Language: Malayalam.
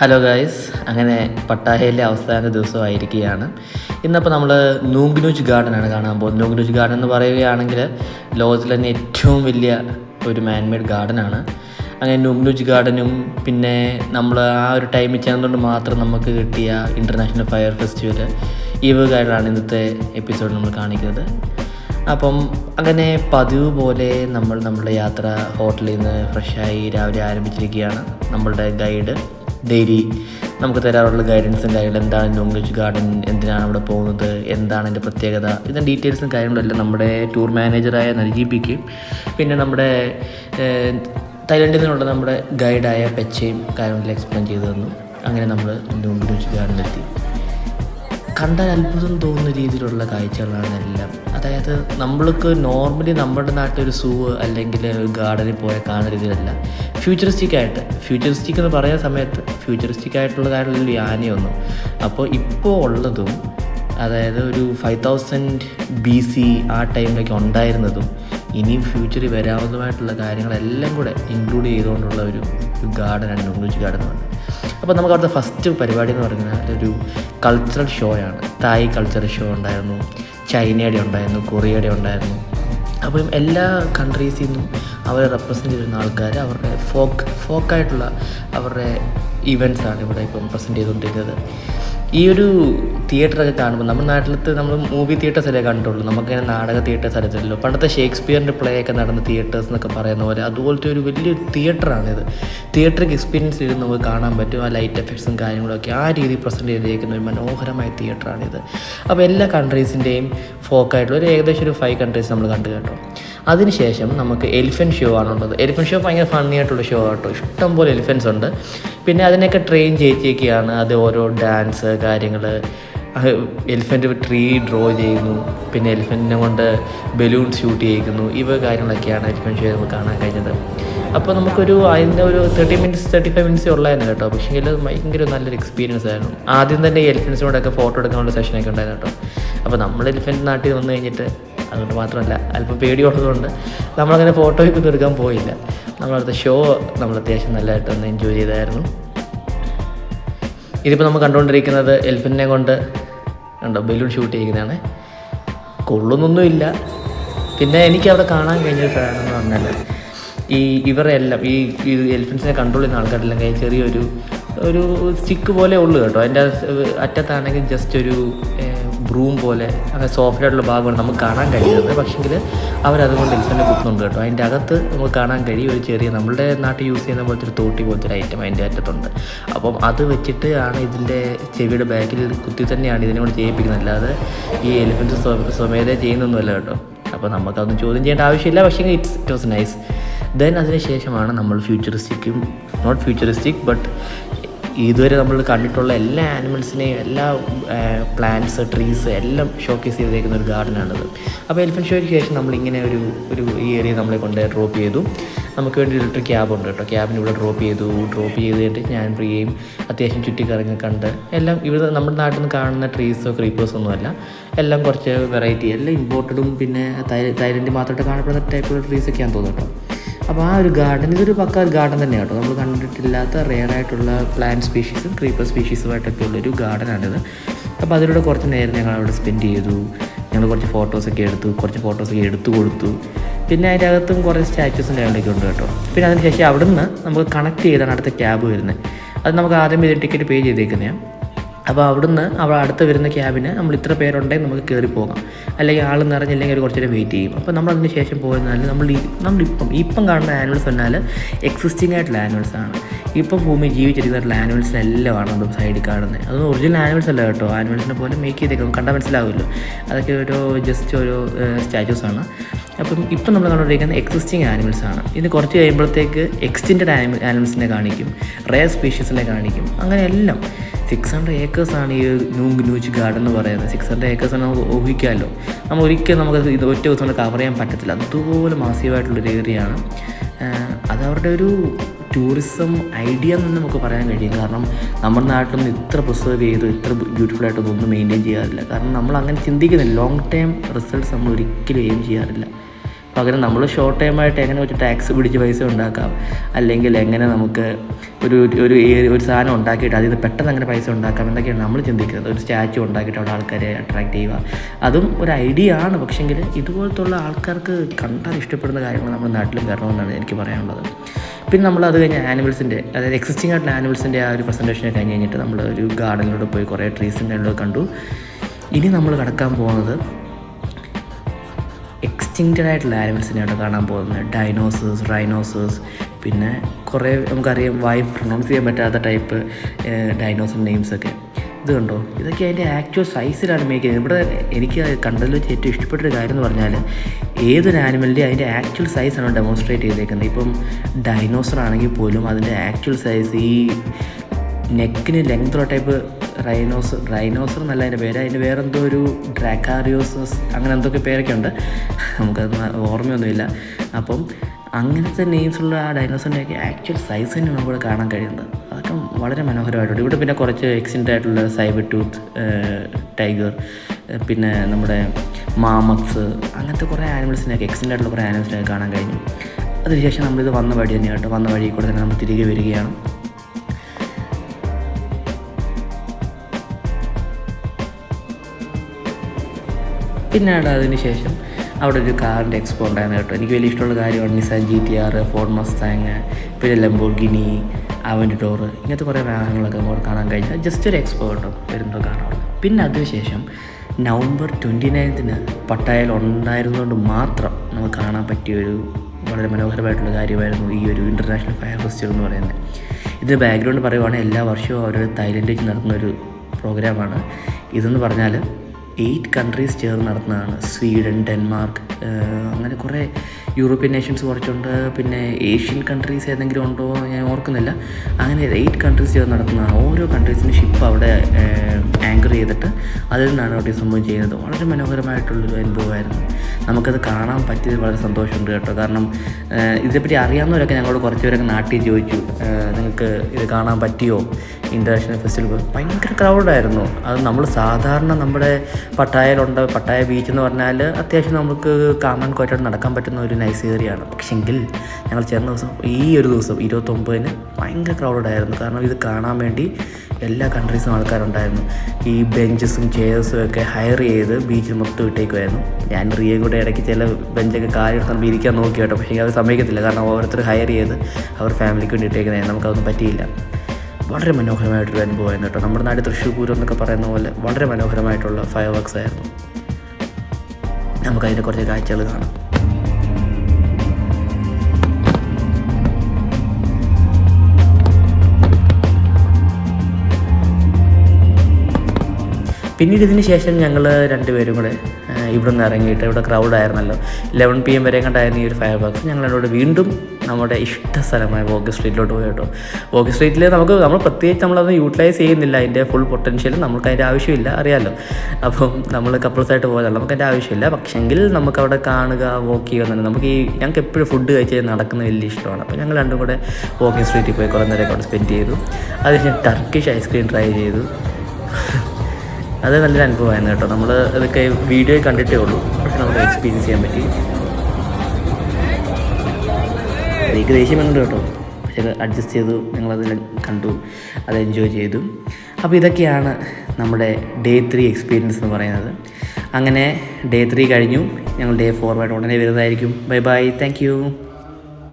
ഹലോ ഗായ്സ് അങ്ങനെ പട്ടായയിലെ അവസാന ദിവസമായിരിക്കുകയാണ്. ഇന്നപ്പോൾ നമ്മൾ നൂങ്കനൂജ് ഗാർഡൻ ആണ് കാണാൻ പോകുന്നത്. നൂങ്നൂജ് ഗാർഡൻ എന്ന് പറയുകയാണെങ്കിൽ ലോകത്തിലെ തന്നെ ഏറ്റവും വലിയ ഒരു മാൻമെയ്ഡ് ആണ്. അങ്ങനെ നൂങ്നൂജ് ഗാർഡനും പിന്നെ നമ്മൾ ആ ഒരു ടൈമിൽ ചേർന്നുകൊണ്ട് മാത്രം നമുക്ക് കിട്ടിയ ഇന്റർനാഷണൽ ഫയർ ഫെസ്റ്റിവൽ ഈ വകകളാണ് ഇന്നത്തെ എപ്പിസോഡ് നമ്മൾ കാണിക്കുന്നത്. അപ്പം അങ്ങനെ പതിവ് പോലെ നമ്മൾ നമ്മുടെ യാത്ര ഹോട്ടലിൽ നിന്ന് ഫ്രഷായി രാവിലെ ആരംഭിച്ചിരിക്കുകയാണ്. നമ്മളുടെ ഗൈഡ് ഡെയിലി നമുക്ക് തരാറുള്ള ഗൈഡൻസും കാര്യങ്ങളും എന്താണ് നോൺവെജ് ഗാർഡൻ എന്തിനാണ് അവിടെ പോകുന്നത് എന്താണ് അതിന്റെ പ്രത്യേകത ഇതിന്റെ ഡീറ്റെയിൽസും കാര്യങ്ങളെല്ലാം നമ്മുടെ ടൂർ മാനേജറായ നൽകിപ്പിക്ക് പിന്നെ നമ്മുടെ തൈലൻഡിൽ നിന്നുള്ള നമ്മുടെ ഗൈഡായ പെച്ചയും കാര്യങ്ങളെല്ലാം എക്സ്പ്ലെയിൻ ചെയ്തു തന്നു. അങ്ങനെ നമ്മൾ നോൺവെജ് ഗാർഡനിലെത്തി കണ്ടാൽ അത്ഭുതം തോന്നുന്ന രീതിയിലുള്ള കാഴ്ചകളാണ് എല്ലാം. അതായത് നമ്മൾക്ക് നോർമലി നമ്മുടെ നാട്ടിൽ ഒരു സൂ അല്ലെങ്കിൽ ഒരു ഗാർഡനിൽ പോയാൽ കാണുന്ന രീതിയിലല്ല. ഫ്യൂച്ചറിസ്റ്റിക് ആയിട്ട്. ഫ്യൂച്ചറിസ്റ്റിക് എന്ന് പറയുന്ന സമയത്ത് ഫ്യൂച്ചറിസ്റ്റിക് ആയിട്ടുള്ള കാര്യങ്ങളിൽ യാനയൊന്നും അപ്പോൾ ഇപ്പോൾ ഉള്ളതും അതായത് ഒരു ഫൈവ് തൗസൻഡ് ബി സി ആ ടൈമിലൊക്കെ ഉണ്ടായിരുന്നതും ഇനിയും ഫ്യൂച്ചറിൽ വരാവുന്നതുമായിട്ടുള്ള കാര്യങ്ങളെല്ലാം കൂടെ ഇൻക്ലൂഡ് ചെയ്തുകൊണ്ടുള്ള ഒരു ഗാർഡനാണ് നോങ്ലൂജ് ഗാർഡൻ എന്ന് അപ്പോൾ നമുക്ക് അവിടുത്തെ ഫസ്റ്റ് പരിപാടി എന്ന് പറഞ്ഞാൽ ഒരു കൾച്ചറൽ ഷോ ആണ്. തായ് കൾച്ചറൽ ഷോ ഉണ്ടായിരുന്നു. ചൈനയുടെ ഉണ്ടായിരുന്നു. കൊറിയയുടെ ഉണ്ടായിരുന്നു. അപ്പം എല്ലാ കൺട്രീസിൽ നിന്നും അവരെ റെപ്രസെന്റ് ചെയ്യുന്ന ആൾക്കാർ അവരുടെ ഫോക്ക് ഫോക്കായിട്ടുള്ള അവരുടെ ഇവന്റ്സാണ് ഇവിടെ ഇപ്പം പ്രസന്റ് ചെയ്തുകൊണ്ടിരിക്കുന്നത് ഈ ഒരു തിയേറ്ററൊക്കെ കാണുമ്പോൾ നമ്മുടെ നാട്ടിലത്തെ നമ്മൾ മൂവി തിയേറ്റേഴ്സല്ലേ കണ്ടുള്ളൂ നമുക്കങ്ങനെ നാടക തിയേറ്റേഴ്സ് അറിയത്തില്ലല്ലോ പണ്ടത്തെ ഷേക്സ്പിയറിന്റെ പ്ലേ ഒക്കെ നടന്ന തിയേറ്റേഴ്സ് എന്നൊക്കെ പറയുന്ന പോലെ അതുപോലത്തെ ഒരു വലിയൊരു തിയേറ്ററാണിത്. തിയേറ്ററിൽ എക്സ്പീരിയൻസ് ചെയ്ത് നമുക്ക് കാണാൻ പറ്റും. ആ ലൈറ്റ് എഫക്ട്സും കാര്യങ്ങളൊക്കെ ആ രീതിയിൽ പ്രസന്റ് ചെയ്തിരിക്കുന്ന ഒരു മനോഹരമായ തിയേറ്ററാണിത് അപ്പോൾ എല്ലാ കൺട്രീസിന്റെയും ഫോക്കായിട്ടുള്ള ഒരു ഏകദേശം ഒരു ഫൈവ് കൺട്രീസ് നമ്മൾ കണ്ടു കേട്ടോ. അതിനുശേഷം നമുക്ക് എലിഫന്റ് ഷോ ആണുള്ളത് എലിഫന്റ് ഷോ ഭയങ്കര ഫണ്ണി ആയിട്ടുള്ള ഷോ ആട്ടോ ഇഷ്ടം പോലെ എലിഫൻസ് ഉണ്ട്. പിന്നെ അതിനൊക്കെ ട്രെയിൻ ചെയ്യിച്ചേക്കാണ് അത് ഓരോ ഡാൻസ് കാര്യങ്ങൾ. എലിഫന്റ് ട്രീ ഡ്രോ ചെയ്യുന്നു. പിന്നെ എലിഫന്റിനെ കൊണ്ട് ബലൂൺ ഷൂട്ട് ചെയ്യിക്കുന്നു. ഇവ കാര്യങ്ങളൊക്കെയാണ് എലിഫന്റ് ഷോ നമുക്ക് കാണാൻ കഴിഞ്ഞത്. അപ്പോൾ നമുക്കൊരു അതിന്റെ ഒരു thirty minutes thirty five minutes ഉള്ളതായിരുന്നു കേട്ടോ. പക്ഷേ അത് ഭയങ്കര നല്ലൊരു എക്സ്പീരിയൻസ് ആയിരുന്നു. ആദ്യം തന്നെ എലിഫൻസിനോടൊക്കെ ഫോട്ടോ എടുക്കാനുള്ള സെഷനൊക്കെ ഉണ്ടായിരുന്നു കേട്ടോ. അപ്പോൾ നമ്മൾ എലിഫന്റ് നാട്ടിൽ വന്നു കഴിഞ്ഞിട്ട് അതുകൊണ്ട് മാത്രമല്ല അല്പം പേടിയുള്ളതുകൊണ്ട് നമ്മളങ്ങനെ ഫോട്ടോയൊക്കെ എടുക്കാൻ പോയില്ല. നമ്മളടുത്ത ഷോ നമ്മൾ അത്യാവശ്യം നല്ലതായിട്ട് ഒന്ന് എൻജോയ് ചെയ്തായിരുന്നു. ഇതിപ്പോൾ നമ്മൾ കണ്ടുകൊണ്ടിരിക്കുന്നത് എൽഫിനെ കൊണ്ട്. ഉണ്ടോ ബലൂൺ ഷൂട്ട് ചെയ്യുന്നതാണ് കൊള്ളുന്നൊന്നുമില്ല പിന്നെ എനിക്ക് അവിടെ കാണാൻ കഴിഞ്ഞ സാധനം എന്ന് പറഞ്ഞാൽ ഈ ഇവരെ എല്ലാം ഈ എലിഫൻസിനെ കൺട്രോൾ ചെയ്യുന്ന ആൾക്കാരെല്ലാം ചെറിയൊരു ഒരു സ്റ്റിക്ക് പോലെ ഉള്ളു കേട്ടോ. അതിന്റെ അറ്റത്താണെങ്കിൽ ജസ്റ്റ് ഒരു ബ്രൂം പോലെ അങ്ങനെ സോഫ്റ്റ് ആയിട്ടുള്ള ഭാഗമാണ് നമുക്ക് കാണാൻ കഴിയുന്നത്. പക്ഷേങ്കിൽ അവരതുകൊണ്ട് എലിഫന്റിനെ കുത്തുന്നുണ്ട് കേട്ടോ. അതിന്റെ അകത്ത് നമുക്ക് കാണാൻ കഴിയും ഒരു ചെറിയ നമ്മുടെ നാട്ടിൽ യൂസ് ചെയ്യുന്ന പോലത്തെ ഒരു തോട്ടി പോലത്തെ ഒരു ഐറ്റം അതിന്റെ അറ്റത്തുണ്ട്. അപ്പം അത് വെച്ചിട്ട് ആണ് ഇതിന്റെ ചെവിയുടെ ബാക്കിൽ കുത്തി തന്നെയാണ് ഇതിനെ കൊണ്ട് ചെയ്യിപ്പിക്കുന്നത്. അല്ലാതെ ഈ എലിഫന്റ് സ്വമേധ ചെയ്യുന്നൊന്നുമല്ല കേട്ടോ. അപ്പോൾ നമുക്കതൊന്നും ചോദ്യം ചെയ്യേണ്ട ആവശ്യമില്ല. പക്ഷേ it's it was nice then അതിനുശേഷമാണ് നമ്മൾ ഫ്യൂച്ചറിസ്റ്റിക്കും നോട്ട് ഫ്യൂച്ചറിസ്റ്റിക് ബട്ട് ഇതുവരെ നമ്മൾ കണ്ടിട്ടുള്ള എല്ലാ ആനിമൽസിനെയും എല്ലാ പ്ലാന്റ്സ് ട്രീസ് എല്ലാം ഷോക്കേസ് ചെയ്തേക്കുന്ന ഒരു ഗാർഡനാണിത് അപ്പോൾ എലിഫന്റ് ഷോയ്ക്ക് ശേഷം നമ്മളിങ്ങനെ ഒരു ഒരു ഈ ഏരിയ നമ്മളെ കൊണ്ട് ഡ്രോപ്പ് ചെയ്തു. നമുക്ക് വേണ്ടി ഒരു ക്യാബ് ഉണ്ട് കേട്ടോ. ക്യാബിന് ഇവിടെ ഡ്രോപ്പ് ചെയ്തു. ഡ്രോപ്പ് ചെയ്തിട്ട് ഞാൻ പ്രിയയും അത്യാവശ്യം ചുറ്റിക്കറങ്ങി കണ്ട് എല്ലാം ഇവിടെ നമ്മുടെ നാട്ടിൽ നിന്ന് കാണുന്ന ട്രീസോ ക്രീപ്പേഴ്സോ ഒന്നുമല്ല. എല്ലാം കുറച്ച് വെറൈറ്റി എല്ലാം ഇമ്പോർട്ടഡും പിന്നെ തൈ തൈലൻഡ് മാത്രമായിട്ട് കാണപ്പെടുന്ന ടൈപ്പുള്ള ട്രീസൊക്കെയാണ് തോന്നുന്നു കേട്ടോ. അപ്പോൾ ആ ഒരു ഗാർഡൻ ഇതൊരു പക്ക ഒരു ഗാർഡൻ തന്നെയാണ് കേട്ടോ. നമ്മൾ കണ്ടിട്ടില്ലാത്ത റെയർ ആയിട്ടുള്ള പ്ലാന്റ് സ്പീഷീസും ക്രീപ്പർ സ്പീഷീസുമായിട്ടൊക്കെ ഉള്ളൊരു ഗാർഡനാണിത് അപ്പോൾ അതിലൂടെ കുറച്ച് നേരം ഞങ്ങൾ അവിടെ സ്പെൻഡ് ചെയ്തു. ഞങ്ങൾ കുറച്ച് ഫോട്ടോസൊക്കെ എടുത്തു കുറച്ച് ഫോട്ടോസൊക്കെ എടുത്തു കൊടുത്തു. പിന്നെ അതിന്റെ അകത്തും കുറേ സ്റ്റാച്യൂസും കാര്യങ്ങളൊക്കെ ഉണ്ട് കേട്ടോ. പിന്നെ അതിന് ശേഷം അവിടുന്ന് നമുക്ക് കണക്ട് ചെയ്താണ് അടുത്ത ക്യാബ് വരുന്നത്. അത് നമുക്ക് ആദ്യം ഇത് ടിക്കറ്റ് പേ ചെയ്തേക്കുന്നതാണ് അപ്പോൾ അവിടുന്ന് അവിടെ അടുത്ത് വരുന്ന ക്യാബിന് നമ്മൾ ഇത്ര പേരുണ്ടെങ്കിൽ നമുക്ക് കയറി പോകാം. അല്ലെങ്കിൽ ആൾ നിറഞ്ഞില്ലെങ്കിൽ ഒരു കുറച്ച് നേരം വെയിറ്റ് ചെയ്യും. അപ്പോൾ നമ്മൾ അതിന് ശേഷം പോയിരുന്നാൽ നമ്മൾ നമ്മളിപ്പം ഇപ്പം കാണുന്ന ആനിമൽസ് പറഞ്ഞാൽ എക്സിസ്റ്റിംഗ് ആയിട്ടുള്ള ആനുവൽസ് ആണ്. ഇപ്പം ഭൂമി ജീവിച്ചിരിക്കുന്ന ആനുവൽസിനെല്ലാമാണ് നമ്മൾ സൈഡിൽ കാണുന്നത് അതൊന്നും ഒറിജിനൽ ആനുവൽസ് അല്ല കേട്ടോ. ആനുവൽസിനെ പോലെ മേക്ക് ചെയ്തേക്കും കണ്ടാൽ മനസ്സിലാവുമല്ലോ. അതൊക്കെ ഒരു ജസ്റ്റ് ഒരു സ്റ്റാച്യൂസ് ആണ്. അപ്പം ഇപ്പം നമ്മൾ കണ്ടുകൊണ്ടിരിക്കുന്ന എക്സിസ്റ്റിംഗ് ആനിമൽസ് ആണ്. ഇത് കുറച്ച് കഴിയുമ്പോഴത്തേക്ക് എക്സ്റ്റിൻഡ് ആനിമൽ ആനിമൽസിനെ കാണിക്കും. റെയർ സ്പീഷീസിനെ കാണിക്കും. അങ്ങനെ എല്ലാം. സിക്സ് ഹൺഡ്രഡ് ആണ് ഈ നൂങ്ക് ന്യൂജ് ഗാർഡൻ എന്ന് പറയുന്നത്. സിക്സ് ഹൺഡ്രഡ് ആണ് നമുക്ക് ഊഹിക്കാമല്ലോ നമ്മൾ ഒരിക്കലും നമുക്ക് ഇത് ഒറ്റ ദിവസം കൊണ്ട് കവർ ചെയ്യാൻ പറ്റത്തില്ല. അതുപോലെ മാസീവായിട്ടുള്ളൊരു ഏരിയയാണ് അത് അവരുടെ ഒരു ടൂറിസം ഐഡിയ എന്ന് നമുക്ക് പറയാൻ കഴിയും. കാരണം നമ്മുടെ നാട്ടിൽ ഇത്ര പ്രിസർവ് ചെയ്ത് ഇത്ര ബ്യൂട്ടിഫുൾ ആയിട്ടൊന്നും ഒന്നും മെയിന്റെയിൻ ചെയ്യാറില്ല. കാരണം നമ്മൾ അങ്ങനെ ചിന്തിക്കുന്നില്ല. ലോങ് ടൈം റിസൾട്ട്സ് നമ്മൾ ഒരിക്കലും എയിം ചെയ്യാറില്ല. പകരം നമ്മൾ ഷോർട്ട് ടൈമായിട്ട് എങ്ങനെ വെച്ച് ടാക്സ് പിടിച്ച് പൈസ ഉണ്ടാക്കാം? അല്ലെങ്കിൽ എങ്ങനെ നമുക്ക് ഒരു ഒരു ഒരു സാധനം ഉണ്ടാക്കിയിട്ട് അതിൽ നിന്ന് പെട്ടെന്ന് അങ്ങനെ പൈസ ഉണ്ടാക്കാം? എന്നൊക്കെയാണ് നമ്മൾ ചിന്തിക്കുന്നത്. ഒരു സ്റ്റാച്ചു ഉണ്ടാക്കിയിട്ട് അവിടെ ആൾക്കാരെ അട്രാക്ട് ചെയ്യുക. അതും ഒരു ഐഡിയ ആണ്. പക്ഷെങ്കിൽ ഇതുപോലത്തുള്ള ആൾക്കാർക്ക് കണ്ടാൽ ഇഷ്ടപ്പെടുന്ന കാര്യങ്ങൾ നമ്മുടെ നാട്ടിലും വരണമെന്നാണ് എനിക്ക് പറയാനുള്ളത്. പിന്നെ നമ്മൾ അത് കഴിഞ്ഞ് ആനിമൽസിന്റെ അതായത് എക്സിസ്റ്റിംഗ് ആയിട്ടുള്ള ആനിമൽസിന്റെ ആ ഒരു പ്രസന്റേഷനെ കഴിഞ്ഞ് കഴിഞ്ഞിട്ട് നമ്മൾ ഒരു ഗാർഡനിലൂടെ പോയി കുറേ ട്രീസിന്റെ കണ്ടു. ഇനി നമ്മൾ കടക്കാൻ പോകുന്നത് എക്സ്റ്റിങ്ക്റ്റഡ് ആയിട്ടുള്ള ആനിമൽസിനെയാണ് കാണാൻ പോകുന്നത്. ഡൈനോസേഴ്സ് റൈനോസേഴ്സ് പിന്നെ കുറേ നമുക്കറിയാം വായി പ്രൊണൗൺസ് ചെയ്യാൻ പറ്റാത്ത ടൈപ്പ് ഡൈനോസർ നെയിംസൊക്കെ ഇത് കണ്ടോ? ഇതൊക്കെ അതിന്റെ ആക്ച്വൽ സൈസിലാണ് മേക്ക് ചെയ്യുന്നത്. ഇവിടെ എനിക്ക് കണ്ടതിൽ വെച്ച് ഏറ്റവും ഇഷ്ടപ്പെട്ടൊരു കാര്യം എന്ന് പറഞ്ഞാൽ ഏതൊരു ആനിമലിന്റെ അതിന്റെ ആക്ച്വൽ സൈസാണ് ഡെമോൺസ്ട്രേറ്റ് ചെയ്തേക്കുന്നത്. ഇപ്പം ഡൈനോസർ ആണെങ്കിൽ പോലും അതിന്റെ ആക്ച്വൽ സൈസ് ഈ നെക്കിന് ലെങ്ത്തുള്ള ടൈപ്പ് റൈനോസ് റൈനോസർ എന്നല്ല അതിന്റെ പേര്. അതിന്റെ വേറെന്തോ ഒരു ഡ്രാക്കാറിയോസസ് അങ്ങനെ എന്തൊക്കെ പേരൊക്കെ ഉണ്ട് നമുക്കത് ഓർമ്മയൊന്നുമില്ല. അപ്പം അങ്ങനത്തെ നെയിംസുള്ള ആ ഡൈനോസറിന്റെയൊക്കെ ആക്ച്വൽ സൈസ് തന്നെ നമുക്കിവിടെ കാണാൻ കഴിയുന്നത്. അതൊക്കെ വളരെ മനോഹരമായിട്ടുണ്ട്. ഇവിടെ പിന്നെ കുറച്ച് എക്സിന്റ് ആയിട്ടുള്ള സൈബർ ടൂത്ത് ടൈഗർ പിന്നെ നമ്മുടെ മാമത്സ് അങ്ങനത്തെ കുറേ ആനിമൽസിനെയൊക്കെ എക്സിന്റ് ആയിട്ടുള്ള കുറേ ആനിമൽസിനെയൊക്കെ കാണാൻ കഴിഞ്ഞു. അതിനുശേഷം നമ്മളിത് വന്ന വഴി തന്നെയാണ് കേട്ടോ. വന്ന വഴി കൂടെ തന്നെ നമ്മൾ തിരികെ വരികയാണ്. പിന്നീട് അതിന് ശേഷം അവിടെ ഒരു കാറിന്റെ എക്സ്പോ ഉണ്ടായിരുന്നു കേട്ടോ. എനിക്ക് വലിയ ഇഷ്ടമുള്ള കാര്യമാണ് Nissan G T R Ford Mustang പിന്നെ ലംബോർഗിനി ഡോറ് ഇങ്ങനത്തെ കുറേ വാഹനങ്ങളൊക്കെ നമുക്ക് കാണാൻ കഴിഞ്ഞാൽ ജസ്റ്റ് ഒരു എക്സ്പോ കേട്ടോ വരുന്നത് കാണാൻ പിന്നെ അതിനുശേഷം നവംബർ ട്വന്റി നയൻത്തിന് പട്ടായയിൽ ഉണ്ടായിരുന്നതുകൊണ്ട് മാത്രം നമുക്ക് കാണാൻ പറ്റിയ ഒരു വളരെ മനോഹരമായിട്ടുള്ള കാര്യമായിരുന്നു ഈ ഒരു ഇന്റർനാഷണൽ ഫയർ ഫെസ്റ്റിവൽ എന്ന് പറയുന്നത്. ഇത് ബാക്ക്ഗ്രൗണ്ട് പറയുവാണെങ്കിൽ എല്ലാ വർഷവും അവർ തായ്ലൻഡിൽ വെച്ച് നടത്തുന്ന ഒരു പ്രോഗ്രാമാണ് ഇതെന്ന് പറഞ്ഞാൽ എയ്റ്റ് കൺട്രീസ് ചേർന്ന് നടത്തുന്നതാണ്. സ്വീഡൻ ഡെൻമാർക്ക് അങ്ങനെ കുറേ യൂറോപ്യൻ നേഷൻസ് കുറച്ചുണ്ട് പിന്നെ ഏഷ്യൻ കൺട്രീസ് ഏതെങ്കിലും ഉണ്ടോ ഞാൻ ഓർക്കുന്നില്ല. അങ്ങനെ എയ്റ്റ് കൺട്രീസ് ചേർന്ന് നടത്തുന്നതാണ് ഓരോ കൺട്രീസിനും ഷിപ്പ് അവിടെ ആങ്കർ ചെയ്തിട്ട് അതിൽ നിന്നാണ് അവിടെ സംഭവം ചെയ്യുന്നത്. വളരെ മനോഹരമായിട്ടുള്ളൊരു അനുഭവമായിരുന്നു. നമുക്കത് കാണാൻ പറ്റിയത് വളരെ സന്തോഷമുണ്ട് കേട്ടോ. കാരണം ഇതേപ്പറ്റി അറിയാവുന്നവരൊക്കെ ഞങ്ങളോട് കുറച്ച് പേരൊക്കെ നാട്ടിൽ ചോദിച്ചു നിങ്ങൾക്ക് ഇത് കാണാൻ പറ്റിയോ? ഇന്റർനാഷണൽ ഫെസ്റ്റിവൽ ഭയങ്കര ക്രൗഡായിരുന്നു അത് നമ്മൾ സാധാരണ നമ്മുടെ പട്ടായയിലുണ്ട് പട്ടായ ബീച്ച് എന്ന് പറഞ്ഞാൽ അത്യാവശ്യം നമുക്ക് കാമൻ കോറ്റായിട്ട് നടക്കാൻ പറ്റുന്ന ഒരു നൈസ് ഏറിയാണ് പക്ഷെങ്കിൽ ഞങ്ങൾ ചേർന്ന ദിവസം ഈ ഒരു ദിവസം ഇരുപത്തൊമ്പതിന് ഭയങ്കര ക്രൗഡായിരുന്നു കാരണം ഇത് കാണാൻ വേണ്ടി എല്ലാ കൺട്രീസും ആൾക്കാരുണ്ടായിരുന്നു. ഈ ബെഞ്ചസും ചെയർസും ഒക്കെ ഹയർ ചെയ്ത് ബീച്ചിൽ മൊത്തം ഇട്ടേക്കുമായിരുന്നു ഞാൻ റിയയും കൂടെ ഇടയ്ക്ക് ചില ബെഞ്ചൊക്കെ കാര്യം ഇരിക്കാൻ നോക്കി കേട്ടോ. പക്ഷേ അത് സമ്മതിക്കത്തില്ല കാരണം ഓരോരുത്തർ ഹയർ ചെയ്ത് അവർ ഫാമിലിക്ക് വേണ്ടി ഇട്ടേക്കുന്നതായിരുന്നു. നമുക്കതൊന്നും പറ്റിയില്ല. വളരെ മനോഹരമായിട്ടൊരു അനുഭവമായിരുന്നു കേട്ടോ. നമ്മുടെ നാട് തൃശ്ശൂർ പൂരം എന്നൊക്കെ പറയുന്ന പോലെ വളരെ മനോഹരമായിട്ടുള്ള ഫയർ വർക്ക്സ് ആയിരുന്നു. നമുക്കതിന്റെ കുറച്ച് കാഴ്ചകൾ കാണാം. പിന്നീട് ഇതിന് ശേഷം ഞങ്ങൾ രണ്ടുപേരും കൂടെ ഇവിടെ നിന്ന് ഇറങ്ങിയിട്ട് ഇവിടെ ക്രൗഡായിരുന്നല്ലോ ലെവൻ പി എം വരെ കണ്ടായിരുന്നു ഈ ഒരു ഫയർ ഞങ്ങൾ എന്നോട് വീണ്ടും നമ്മുടെ ഇഷ്ട സ്ഥലമായ വോക്ക് സ്ട്രീറ്റിലോട്ട് പോയി കേട്ടോ. വോക്ക് സ്ട്രീറ്റിൽ നമുക്ക് നമ്മൾ പ്രത്യേകിച്ച് നമ്മളത് യൂട്ടിലൈസ് ചെയ്യുന്നില്ല. അതിന്റെ ഫുൾ പൊട്ടൻഷ്യൽ നമുക്ക് അതിന്റെ ആവശ്യമില്ല അറിയാമല്ലോ അപ്പം നമ്മൾ കപ്പിൾസായിട്ട് പോയതല്ല നമുക്ക് അതിന്റെ ആവശ്യമില്ല. പക്ഷെങ്കിൽ നമുക്ക് അവിടെ കാണുക വോക്ക് ചെയ്യുക എന്നുണ്ട് നമുക്ക് ഈ ഞങ്ങൾക്ക് എപ്പോഴും ഫുഡ് കഴിച്ച് നടക്കുന്ന വലിയ ഇഷ്ടമാണ്. അപ്പോൾ ഞങ്ങൾ രണ്ടും കൂടെ വോക്കിംഗ് സ്ട്രീറ്റിൽ പോയി കുറേ നേരം അവിടെ സ്പെൻഡ് ചെയ്തു. അതിന് ടർക്കിഷ് ഐസ്ക്രീം ട്രൈ ചെയ്തു. അത് നല്ലൊരു അനുഭവമായിരുന്നു കേട്ടോ. നമ്മൾ ഇതൊക്കെ വീഡിയോ കണ്ടിട്ടേ ഉള്ളൂ. പക്ഷെ നമുക്ക് എക്സ്പീരിയൻസ് ചെയ്യാൻ പറ്റി. എനിക്ക് ദേഷ്യം വന്നിട്ട് കേട്ടോ. പക്ഷെ അഡ്ജസ്റ്റ് ചെയ്തു. ഞങ്ങളത് കണ്ടു. അത് എൻജോയ് ചെയ്തു. അപ്പോൾ ഇതൊക്കെയാണ് നമ്മുടെ ഡേ ത്രീ എക്സ്പീരിയൻസ് എന്ന് പറയുന്നത്. അങ്ങനെ ഡേ ത്രീ കഴിഞ്ഞു. ഞങ്ങൾ ഡേ ഫോർ ആയിട്ട് ഉടനെ വരുന്നതായിരിക്കും. Bye bye thank